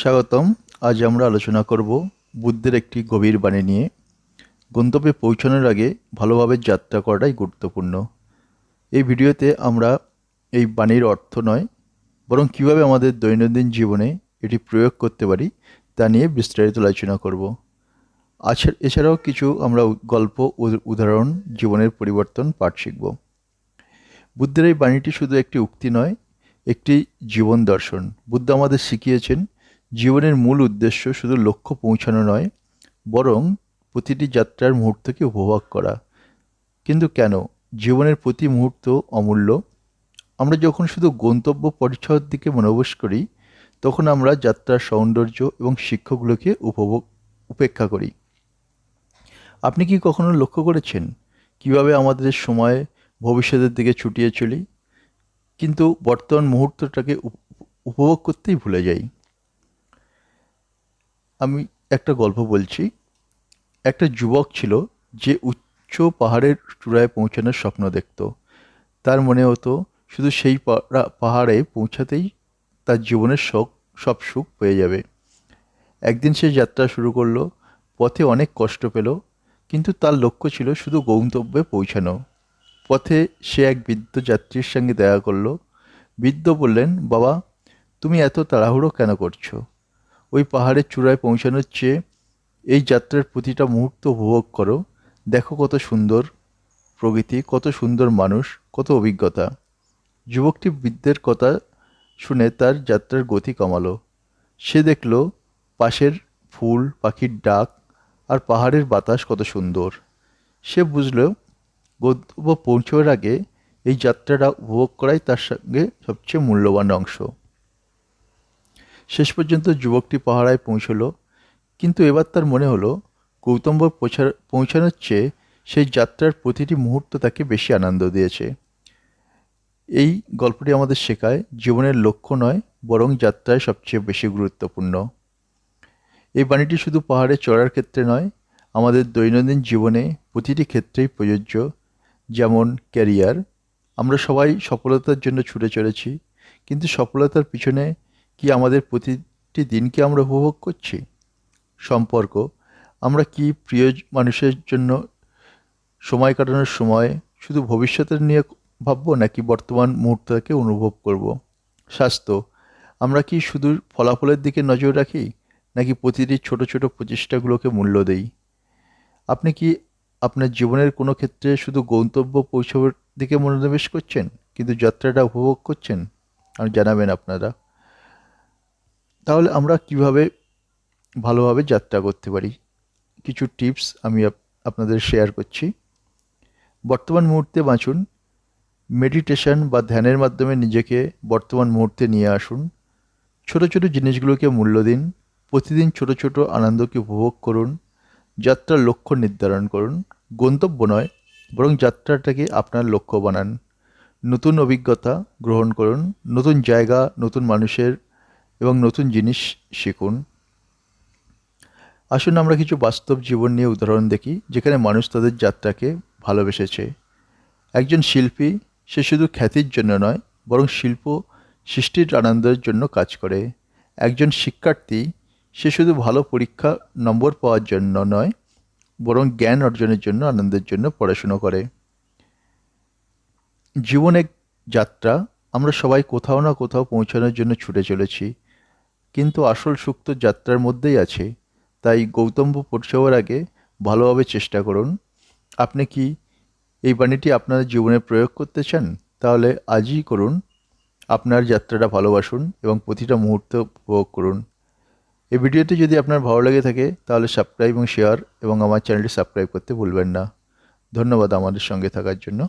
স্বাগতম। আজ আমরা আলোচনা করব বুদ্ধের একটি গভীর বাণী নিয়ে। গন্তব্যে পৌঁছানোর আগে ভালোভাবে যাত্রা করাটাই গুরুত্বপূর্ণ। এই ভিডিওতে আমরা এই বাণীর অর্থ নয়, বরং কীভাবে আমাদের দৈনন্দিন জীবনে এটি প্রয়োগ করতে পারি তা নিয়ে বিস্তারিত আলোচনা করব। আচ্ছা এছাড়াও কিছু আমরা গল্প উদাহরণ, জীবনের পরিবর্তন, পাঠ শিখব। বুদ্ধের এই বাণীটি শুধু একটি উক্তি নয়, একটি জীবন দর্শন। বুদ্ধ আমাদের শিখিয়েছেন জীবনের মূল উদ্দেশ্য শুধু লক্ষ্য পৌঁছানো নয়, বরং প্রতিটি যাত্রার মুহূর্তকে উপভোগ করা। কিন্তু কেন? জীবনের প্রতি মুহূর্ত অমূল্য। আমরা যখন শুধু গন্তব্য পরিচয়ের দিকে মনোবেশ করি, তখন আমরা যাত্রার সৌন্দর্য এবং শিক্ষকগুলোকে উপভোগ, উপেক্ষা করি। আপনি কি কখনো লক্ষ্য করেছেন কীভাবে আমাদের সময় ভবিষ্যতের দিকে ছুটিয়ে চলি? কিন্তু বর্তমান মুহূর্তটাকে উপভোগ করতেই ভুলে যাই। আমি একটা গল্প বলছি। একটা যুবক ছিল যে উচ্চ পাহাড়ের চূড়ায় পৌঁছানোর স্বপ্ন দেখত। তার মনে হতো শুধু সেই পাহাড়ে পৌঁছাতেই তার জীবনের শখ, সব সুখ পেয়ে যাবে। একদিন সে যাত্রা শুরু করল, পথে অনেক কষ্ট পেল, কিন্তু তার লক্ষ্য ছিল শুধু গন্তব্যে পৌঁছানো। পথে সে এক বৃদ্ধ যাত্রীর সঙ্গে দেখা করল। বৃদ্ধ বললেন, বাবা, তুমি এত তাড়াহুড়ো কেন করছ? ওই পাহাড়ের চূড়ায় পৌঁছানোর চেয়ে এই যাত্রার প্রতিটা মুহূর্ত উপভোগ করো। দেখো কত সুন্দর প্রকৃতি, কত সুন্দর মানুষ, কত অভিজ্ঞতা। যুবকটি বৃদ্ধের কথা শুনে তার যাত্রার গতি কমালো। সে দেখল পাশের ফুল, পাখির ডাক আর পাহাড়ের বাতাস কত সুন্দর। সে বুঝল গন্তব্য পৌঁছানোর আগে এই যাত্রাটা উপভোগ করাই তার সঙ্গে সবচেয়ে মূল্যবান অংশ। শেষ পর্যন্ত যুবকটি পাহাড়ায় পৌঁছলো, কিন্তু এবার তার মনে হলো গৌতম্ব পৌঁছা- পৌঁছানোর চেয়ে সেই যাত্রার প্রতিটি মুহূর্ত তাকে বেশি আনন্দ দিয়েছে। এই গল্পটি আমাদের শেখায়, জীবনের লক্ষ্য নয়, বরং যাত্রায় সবচেয়ে বেশি গুরুত্বপূর্ণ। এই বাণীটি শুধু পাহাড়ে চড়ার ক্ষেত্রে নয়, আমাদের দৈনন্দিন জীবনে প্রতিটি ক্ষেত্রেই প্রযোজ্য, যেমন ক্যারিয়ার। আমরা সবাই সফলতার জন্য ছুটে চলেছি, কিন্তু সফলতার পিছনে কি আমাদের প্রতিটি দিনকে আমরা উপভোগ করছি? সম্পর্ক, আমরা কি প্রিয় মানুষের জন্য সময় কাটানোর সময় শুধু ভবিষ্যতের নিয়ে ভাববো নাকি বর্তমান মুহূর্তকে অনুভব করব? স্বাস্থ্য, আমরা কি শুধু ফলাফলের দিকে নজর রাখি নাকি প্রতিটি ছোট ছোট প্রচেষ্টাগুলোকে মূল্য দেই? আপনি কি আপনার জীবনের কোনো ক্ষেত্রে শুধু গন্তব্য পৌঁছাবার দিকে মনোনিবেশ করছেন, কিন্তু যাত্রাটা উপভোগ করছেন? আর জানাবেন আপনারা। তাহলে আমরা কীভাবে ভালোভাবে যাত্রা করতে পারি? কিছু টিপস আমি আপ- আপনাদের শেয়ার করছি। বর্তমান মুহূর্তে বাঁচুন। মেডিটেশন বা ধ্যানের মাধ্যমে নিজেকে বর্তমান মুহূর্তে নিয়ে আসুন। ছোট ছোট জিনিসগুলোকে মূল্য দিন। প্রতিদিন ছোট ছোট আনন্দকে উপভোগ করুন। যাত্রার লক্ষ্য নির্ধারণ করুন। গন্তব্য নয়, বরং যাত্রাটাকে আপনার লক্ষ্য বানান। নতুন অভিজ্ঞতা গ্রহণ করুন। নতুন জায়গা, নতুন মানুষের এবং নতুন জিনিস শিখুন। আসুন আমরা কিছু বাস্তব জীবন নিয়ে উদাহরণ দেখি, যেখানে মানুষ তাদের যাত্রাকে ভালোবেসেছে। একজন শিল্পী, সে শুধু খ্যাতির জন্য নয়, বরং শিল্প সৃষ্টির আনন্দের জন্য কাজ করে। একজন শিক্ষার্থী, সে শুধু ভালো পরীক্ষা নম্বর পাওয়ার জন্য নয়, বরং জ্ঞান অর্জনের জন্য, আনন্দের জন্য পড়াশুনো করে। জীবন এক যাত্রা, আমরা সবাই কোথাও না কোথাও পৌঁছানোর জন্য ছুটে চলেছি। কিন্তু আসল সুখ তো যাত্রার মধ্যেই আছে। তাই গৌতম্য পৌঁছাবার আগে ভালোভাবে চেষ্টা করুন। আপনি কি এই বাণীটি আপনার জীবনে প্রয়োগ করতে চান? তাহলে আজই করুন। আপনার যাত্রাটা ভালোবাসুন এবং প্রতিটা মুহূর্ত উপভোগ করুন। এই ভিডিওটি যদি আপনার ভালো লেগে থাকে, তাহলে সাবস্ক্রাইব এবং শেয়ার এবং আমার চ্যানেলটি সাবস্ক্রাইব করতে ভুলবেন না। ধন্যবাদ আমাদের সঙ্গে থাকার জন্য।